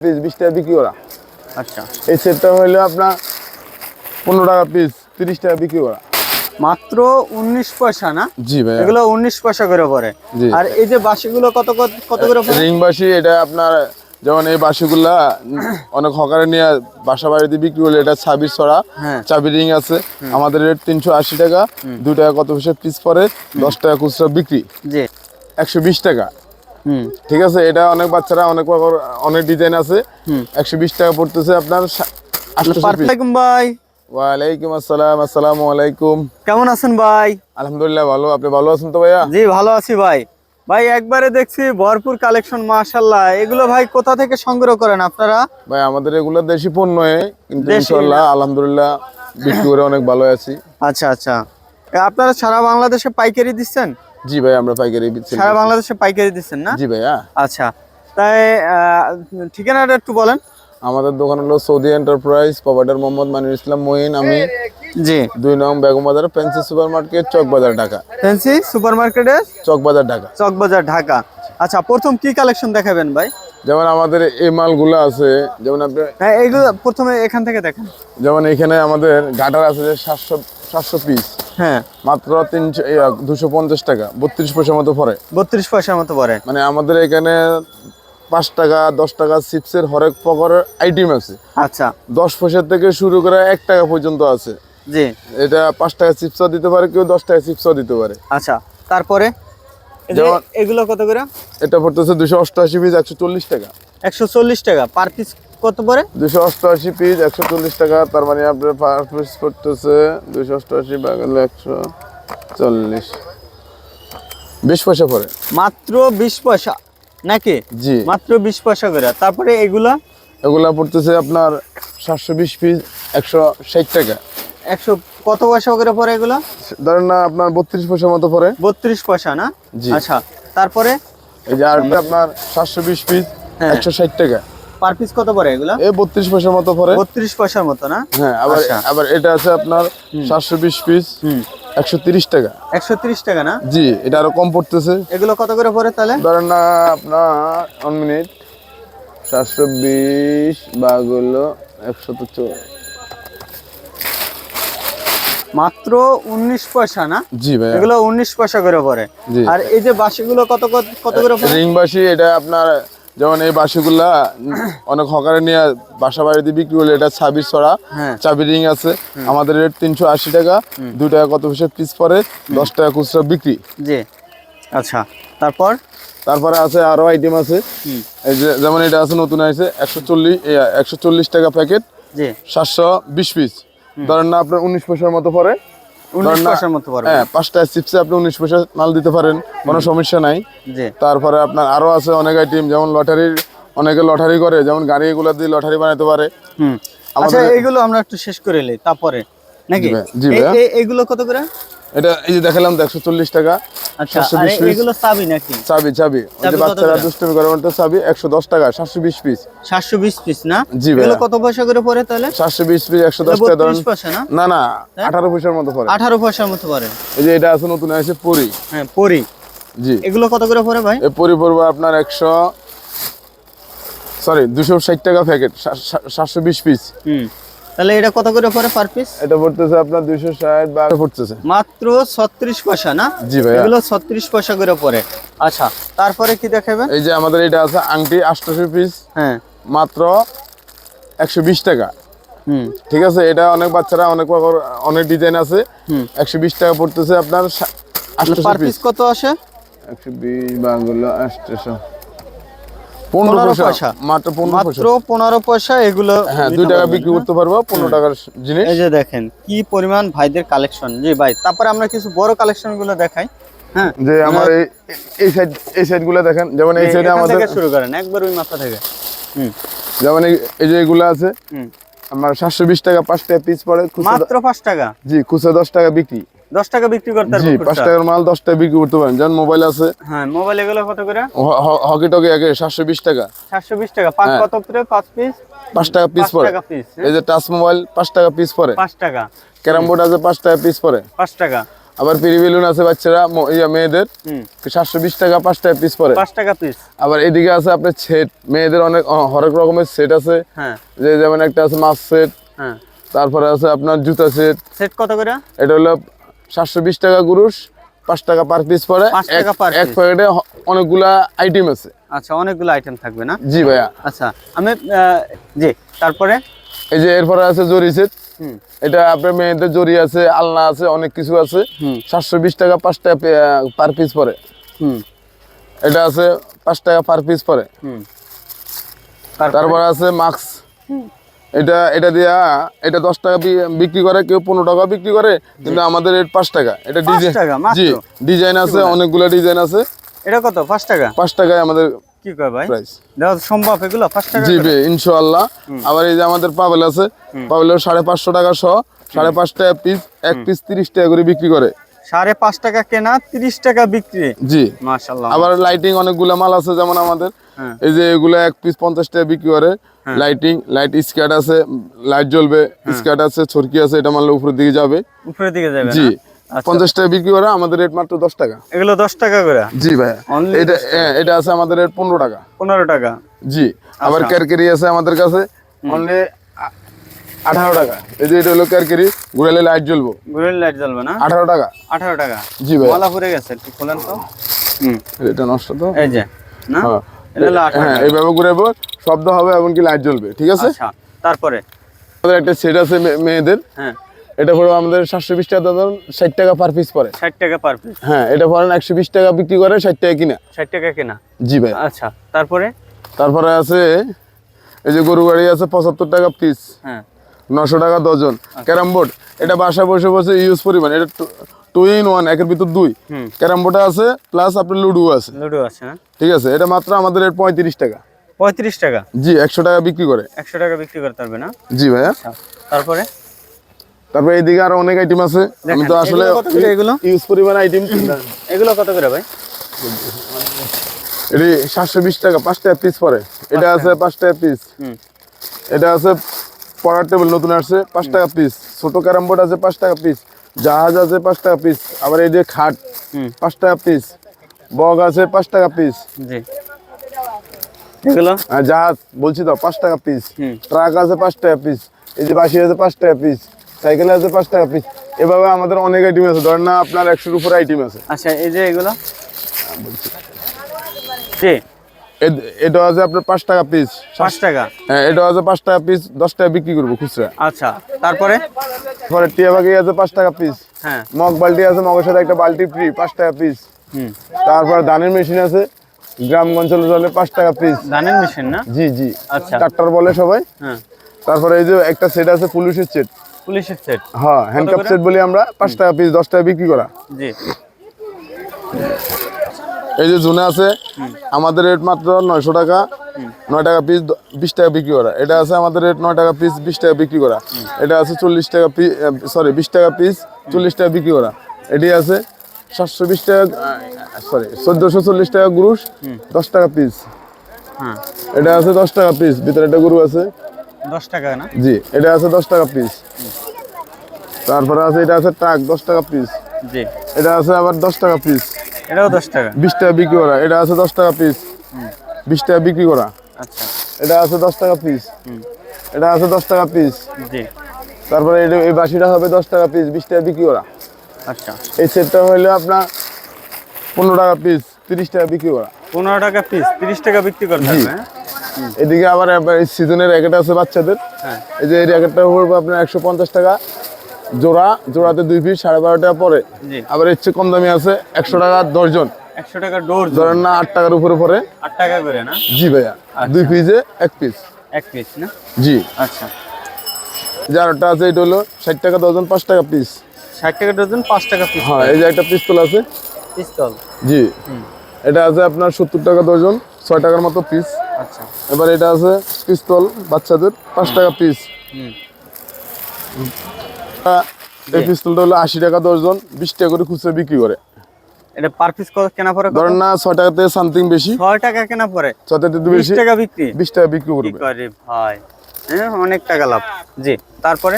Piece বিশ টাকা বিক্রি করা। আচ্ছা। এই সেটটা হইল আপনার পনেরো টাকা পিস তিরিশ টাকা বিক্রি করা। মাত্র উনিশ পয়সা না? জি ভাই এগুলো উনিশ পয়সা করে পড়ে। আর এই যে বাসিগুলো কত কত করে রিং বাসি এটা আপনার যেমন এই বাসিগুলা অনেক হকারে নিয়ে বাসা বাড়িতে বিক্রি করলে এটা ছাবির ছড়া। হ্যাঁ। চাবি রিং আছে। আমাদের রেট তিনশো আশি টাকা। দু টাকা কত পয়সা পিস পরে দশ টাকা খুচরা বিক্রি। একশো বিশ টাকা। ঠিক আছে এটা অনেক বাচ্চারা অনেক অনেক ডিজাইন আছে। একশো বিশ টাকা পড়তেছে আপনার ভাই। ওয়ালাইকুম আসসালাম আসসালামু আলাইকুম। কেমন আছেন ভাই? আলহামদুলিল্লাহ ভালো আপনি ভালো আছেন তো ভাইয়া? জি ভালো আছি ভাই। ভাই একবারে দেখছি ভরপুর কালেকশন মাশাল্লাহ এগুলো ভাই কোথা থেকে সংগ্রহ করেন আপনারা? ভাই আমাদের এগুলো দেশি পণ্য কিন্তু দেশি ইনশাল্লাহ আলহামদুলিল্লাহ বিক্রি করে অনেক ভালো আছি। আচ্ছা আচ্ছা। আপনারা সারা বাংলাদেশে পাইকারি দিচ্ছেন? জি ভাই আমরা পাইকারি দিচ্ছি সারা বাংলাদেশে পাইকারি দিচ্ছেন না? জি ভাইয়া। আচ্ছা তাই ঠিকানাটা একটু বলেন। আমাদের দোকান হলো সৌদি এন্টারপ্রাইজ প্রোভাইডার মোহাম্মদ মানির ইসলাম মহিন আমি জি। দুই নং বেগম বাজার পেন্সি সুপার মার্কেট চক বাজার ঢাকা। ফ্যান্সি সুপার মার্কেটের চক বাজার ঢাকা। চকবাজার ঢাকা। আচ্ছা প্রথম কি কালেকশন দেখাবেন ভাই? যেমন আমাদের এই মালগুলো আছে যেমন আপনি হ্যাঁ এইগুলো প্রথমে এখান থেকে দেখেন। যেমন এখানে আমাদের গাটার আছে যে সাতশো সাতশো পিস হ্যাঁ। মাত্র তিনশো দুশো পঞ্চাশ টাকা বত্রিশ পয়সার মতো পড়ে। বত্রিশ পয়সার মতো পড়ে। মানে আমাদের এখানে পাঁচ টাকা দশ টাকা চিপসের হরেক প্রকারের আইটেম আছে। আচ্ছা। দশ পয়সা থেকে শুরু করে এক টাকা পর্যন্ত আছে। জি। এটা পাঁচ টাকা চিপসও দিতে পারে কেউ দশ টাকা চিপসও দিতে পারে। আচ্ছা। তারপরে? যেমন- এগুলো কত করে? এটা পড়তেছে দুশো অষ্টআশি পিস একশো চল্লিশ টাকা। একশো চল্লিশ টাকা। পার পিস কত পড়ে? দুশো অষ্টআশি পিস একশো চল্লিশ টাকা। তার মানে আপনার পার পিস পড়তেছে দুশো অষ্টআশি বা গেলে একশো চল্লিশ। বিশ পয়সা পড়ে। মাত্র বিশ পয়সা নাকি? জি। মাত্র বিশ পয়সা করে। তারপরে এগুলা? এগুলা পড়তেছে আপনার সাতশো বিশ পিস একশো ষাট টাকা। একশো কত পয়সা করে পড়ে এগুলা? ধরেন না আপনার বত্রিশ পয়সার মতো পড়ে। বত্রিশ পয়সা না? জি। আচ্ছা তারপরে? এই যে আরেকটা আপনার সাতশো বিশ পিস হ্যাঁ। একশো ষাট টাকা। পার পিস কত এগুলা? এই বত্রিশ পয়সার মতো বত্রিশ পয়সার মতো না? হ্যাঁ আবার আচ্ছা। আবার এটা আছে আপনার সাতশো বিশ পিস একশো তিরিশ টাকা। একশো তিরিশ টাকা না? জি এটা আরও কম পড়তেছে। এগুলো কত করে পড়ে তাহলে? ধরেন না আপনার ওয়ান মিনিট সাতশো বিশ বা হলো একশো তো মাত্র উনিশ পয়সা না? জি ভাই এগুলো উনিশ পয়সা করে পড়ে। জি। আর এই যে বাসিগুলো কত কত- কত করে রিং বাসি এটা আপনার যেমন এই বাসিগুলা অনেক হকারে নিয়ে বাসা বাড়িতে বিক্রি করলে এটা ছাবির ছড়া। হ্যাঁ। চাবি রিং আছে। আমাদের রেট তিনশো আশি টাকা। দু টাকা কত পয়সা পিস পরে দশ টাকা খুচরা বিক্রি। জি। আচ্ছা। তারপর? তারপরে আছে আরও আইটেম আছে। এই যে যেমন এটা আছে নতুন আছে একশো চল্লিশ একশো চল্লিশ টাকা প্যাকেট। জি। সাতশো বিশ পিস ধরেন না আপনার উনিশ পয়সার মতো পরে হ্যাঁ তারপরে আপনার আরও আছে অনেক আইটেম যেমন লটারির অনেকে লটারি করে যেমন গাড়ি এগুলো দিয়ে লটারি বানাতে পারে। আচ্ছা এইগুলো আমরা একটু শেষ করে তারপরে নাকি? এগুলো কত করে? এটা এই যে দেখালাম তো একশো চল্লিশ টাকা আচ্ছা সাতশো বিশ পিস। চাবি নাকি? চাবি চাবি। যে বাচ্চারা করে? করে ওটা চাবি একশো দশ টাকা সাতশো বিশ পিস। সাতশো বিশ পিস না? জি এগুলো কত পয়সা করে পড়ে তাহলে? সাতশো বিশ পিস একশো দশ টাকা ধরেন। না? না না আঠারো পয়সার মতো পড়ে। আঠারো পয়সার মতো পড়ে। এই যে এটা আছে নতুন আছে পরি। হ্যাঁ পরি। জি। এগুলো কত করে পড়ে ভাই? পরি পড়বে আপনার একশো সরি দুশো ষাট টাকা প্যাকেট সাতশো বিশ পিস। হুম। তাহলে এটা কত করে পড়ে পার পিস এটা পড়তেছে আপনার দুইশো ষাট বা পড়তেছে। মাত্র ছত্রিশ পয়সা না? জি ভাইয়া। এগুলো ছত্রিশ পয়সা করে পড়ে। আচ্ছা তারপরে কি দেখাবেন? এই যে আমাদের এটা আছে আংটি আটশোশো পিস। হ্যাঁ। মাত্র একশো বিশ টাকা। হুম। ঠিক আছে এটা অনেক বাচ্চারা অনেক অনেক ডিজাইন আছে। হুম। একশো বিশ টাকা পড়তেছে আপনার আটশোশো পার পিস। পিস কত আসে? একশো বিশ বাংলা আটশোশো পনেরো পয়সা। মাত্র পনেরো পনেরো পয়সা এগুলো হ্যাঁ দুই টাকা বিক্রি করতে পারব পনেরো টাকার জিনিস। এই যে দেখেন কি পরিমাণ ভাইদের কালেকশন জি ভাই তারপরে আমরা কিছু বড় কালেকশনগুলো দেখাই। হ্যাঁ যে আমার এই এই সাইড এই সাইডগুলো দেখেন যেমন এই সাইডে আমাদের শুরু করেন একবার ওই মাথা থেকে। হুম। যেমন এই- যে এগুলো আছে আমার সাতশো বিশ টাকা পাঁচ টাকা পিস পড়ে মাত্র পাঁচ টাকা? জি খুচরা দশ টাকা বিক্রি। দশ টাকা বিক্রি করতে টাকার মাল টাকা বিক্রি করতে পারেন। মোবাইল আছে হ্যাঁ মোবাইল এগুলো কত করে? হ- হ- হকি টকি বিশ টাকা। সাতশো বিশ টাকা। পাঁচ হ্যাঁ। কত করে? পাঁচ পিস পাঁচ টাকা পিস পড়ে এই যে টাচ মোবাইল টাকা পিস পড়ে টাকা। ক্যারাম বোর্ড আছে টাকা পিস পড়ে টাকা। আবার পিরি বেলুন আছে বাচ্চারা মেয়েদের। হুম। সাতশো বিশ টাকা পাঁচ টাকা পিস পরে। পাঁচ টাকা পিস আবার এদিকে আছে আপনার সেট মেয়েদের অনেক হরেক রকমের সেট আছে। হ্যাঁ। যে যেমন একটা আছে মাছ সেট হ্যাঁ। তারপরে আছে আপনার জুতা সেট সেট কত করে? এটা হলো সাতশো বিশ টাকা গুরুষ পাঁচ টাকা পার পিস per এক প্যাকেটে অনেকগুলা আইটেম আছে। আচ্ছা অনেকগুলো আইটেম থাকবে না? জি ভাইয়া। আচ্ছা আমি জি তারপরে? এই যে এরপরে আছে জরি সেট হুম। এটা আপনার মেয়েদের জরি আছে আলনা আছে অনেক কিছু আছে। সাতশো বিশ টাকা পাঁচ টাকা পার পিস পরে। হুম। এটা আছে পাঁচ টাকা পার পিস পরে। হুম। তারপর? আছে মাস্ক এটা এটা দিয়া এটা দশ টাকা বিক্রি করে কেউ পনেরো টাকা বিক্রি করে কিন্তু আমাদের রেট পাঁচ টাকা। এটা ডিজাইন জি ডিজাইন আছে অনেকগুলো ডিজাইন আছে। এটা কত? পাঁচ টাকা? পাঁচ টাকায় আমাদের কি কয় ভাই? সম্ভব এগুলো? পাঁচ টাকা জি ইনশাআল্লাহ। আবার এই যে আমাদের পাবেল আছে পাবেলের সাড়ে পাঁচশো টাকা সহ সাড়ে পাঁচ টাকা পিস এক পিস তিরিশ টাকা করে বিক্রি করে। সাড়ে পাঁচ টাকা কেনা তিরিশ টাকা বিক্রি। জি। আবার লাইটিং অনেকগুলো মাল আছে যেমন আমাদের। এই যে এগুলো এক পিস পঞ্চাশ টাকা বিক্রি করে। লাইটিং লাইট স্কার্ট আছে লাইট জ্বলবে স্কার্ট আছে ছড়কি আছে এটা মারলে উপরের দিকে যাবে। উপরের দিকে যাবে জি আচ্ছা। পঞ্চাশ টাকা বিক্রি করে আমাদের রেট মাত্র দশ টাকা। এগুলো দশ টাকা করে? জি ভাই এটা হ্যাঁ, এটা আছে আমাদের রেট পনেরো টাকা। পনেরো টাকা? জি আবার আচ্ছা। ক্যারকেরি আছে আমাদের কাছে অনলি আঠারো টাকা। এই যে এটা হলো ক্যারকেরি ঘুরালে লাইট জ্বলবো। গ্রিন লাইট জ্বলবে না? আঠারো টাকা। আঠারো টাকা। জি ভাই মালা পরে গেছে একটু খোলেন তো। হুম। এটা নষ্ট তো? এই যে না? হ্যাঁ এইভাবে ঘুরাবো শব্দ হবে এমনকি লাইট জ্বলবে ঠিক আছে? আচ্ছা তারপরে? আমাদের একটা সেট আছে মেয়েদের। হ্যাঁ। এটা পড়ো আমাদের সাতশো বিশ টাকা ধরুন ষাট টাকা পার পিস পড়ে। ষাট টাকা পার পিস হ্যাঁ এটা পড়েন একশো বিশ টাকা বিক্রি করে ষাট টাকা কিনা। ষাট টাকা কেনা? জি ভাই। আচ্ছা তারপরে? তারপরে আছে এই যে গরু গাড়ি আছে পঁচাত্তর টাকা পিস হ্যাঁ। নশো টাকা ডজন ক্যারাম বোর্ড। এটা বাসা বসে বসে ইউজ পরিমাণ। এটা টু ইন ওয়ান একের ভিতর দুই। ক্যারাম বোর্ড আছে প্লাস আপনার লুডো আছে। লুডো আছে হ্যাঁ। ঠিক আছে এটা মাত্র আমাদের রেট পঁয়ত্রিশ টাকা। পঁয়ত্রিশ টাকা? জি একশো টাকা বিক্রি করে। একশো টাকা বিক্রি করতে পারবে না জি ভাইয়া। আচ্ছা তারপরে? তারপরে এইদিকে আরও অনেক আইটেম আছে। আমি তো আসলে এগুলো? ইউজ পরিমাণ আইটেম এগুলো কত করে ভাই? এটি সাতশো বিশ টাকা পাঁচ টাকা পিস পরে। এটা আছে পাঁচ টাকা পিস এটা আছে পড়ার টেবিল নতুন আসছে পাঁচ টাকা পিস ছোট ক্যারাম বোর্ড আছে পাঁচ টাকা পিস জাহাজ আছে পাঁচ টাকা পিস আবার এই যে খাট পাঁচ টাকা পিস বগ আছে পাঁচ টাকা পিস জি। এগুলো? আর জাহাজ বলছি তো পাঁচ টাকা পিস ট্রাক আছে পাঁচ টাকা পিস এই যে বাসি আছে পাঁচ টাকা পিস সাইকেল আছে পাঁচ টাকা পিস এভাবে আমাদের অনেক আইটেম আছে। ধরেন না আপনার একশোর উপরে আইটেম আছে। আচ্ছা এই যে এগুলো? জি। এ- এটা আছে আপনার পাঁচ টাকা পিস পাঁচ টাকা? হ্যাঁ এটা আছে পাঁচ টাকা পিস দশ টাকা বিক্রি করব খুচরা। আচ্ছা তারপরে? তারপরে টিয়া বাকি আছে পাঁচ টাকা পিস হ্যাঁ। মগ বালতি আছে মগের সাথে একটা বালতি ফ্রি পাঁচ টাকা পিস হুম। তারপর ধানের মেশিন আছে গ্রামগঞ্জ চলে পাঁচ টাকা পিস ধানের মেশিন না? জি জি। আচ্ছা। ট্রাক্টর বলে সবাই। হ্যাঁ। তারপরে এই যে একটা সেট আছে পুলিশের সেট পুলিশের সেট হ্যাঁ হ্যান্ডকাপ সেট বলি আমরা পাঁচ টাকা পিস দশ টাকা বিক্রি করা। জি। এই যে জুনে আছে আমাদের রেট মাত্র নয়শো টাকা নয় টাকা পিস বিশ টাকা বিক্রি করা। এটা আছে আমাদের রেট নয় টাকা পিস বিশ টাকা বিক্রি করা। এটা আছে চল্লিশ টাকা পিস সরি বিশ টাকা পিস চল্লিশ টাকা বিক্রি করা। এটি আছে সাতশো বিশ টাকা সরি চোদ্দোশো চল্লিশ টাকা গুরুষ দশ টাকা পিস হ্যাঁ। এটা আছে দশ টাকা পিস ভিতরে একটা গরু আছে। দশ টাকা না? জি এটা আছে দশ টাকা পিস তারপরে আছে এটা আছে ট্রাক দশ টাকা পিস জি। এটা আছে আবার দশ টাকা পিস এটাও দশ টাকা। বিশ টাকা বিক্রি করা। এটা আছে দশ টাকা পিস বিশ টাকা বিক্রি করা। আচ্ছা। এটা আছে দশ টাকা পিস এটা আছে দশ টাকা পিস জি। তারপরে এটা এই বাসিটা হবে দশ টাকা পিস বিশ টাকা বিক্রি করা। আচ্ছা। এই সেটটা আপনার পনেরো টাকা পিস তিরিশ টাকা বিক্রি করা। পনেরো টাকা পিস তিরিশ টাকা বিক্রি করতে জি। হ্যাঁ? এদিকে আবার সিজনের র্যাকেট আছে বাচ্চাদের। হ্যাঁ। এই যে এই র্যাকেটটা পড়বে আপনার একশো পঞ্চাশ টাকা জোড়া জোড়াতে দুই পিস সাড়ে বারো টাকা পরে আবার এর চেয়ে কম দামি আছে একশো টাকা দশজন। একশো টাকা ডোর ধরেন না আট টাকার উপরে পরে। আট টাকা করে না? জি ভাইয়া দুই পিসে এক পিস এক পিস না? জি। আচ্ছা। যারটা আছে এটা হলো ষাট টাকা ডজন পাঁচ টাকা পিস ষাট টাকা ডজন পাঁচ টাকা পিস হ্যাঁ এই যে একটা পিস্তল আছে। পিস্তল? জি। এটা আছে আপনার সত্তর টাকা ডজন ছয় টাকার মতো পিস আচ্ছা। এবার এটা আছে পিস্তল বাচ্চাদের পাঁচ টাকা পিস হুম। এই পিস্তলটা হলো আশি টাকা দশজন বিশ টাকা করে খুচরা বিক্রি করে। এটা পার পিস কত কেনা পরে? ধরেন না ছয় টাকাতে সামথিং বেশি। ছয় টাকা কেনা পরে ছয় টাকাতে বিশ। টাকা বিক্রি? বিশ টাকা বিক্রি করবে। করে ভাই? হ্যাঁ অনেক টাকা লাভ। জি তারপরে?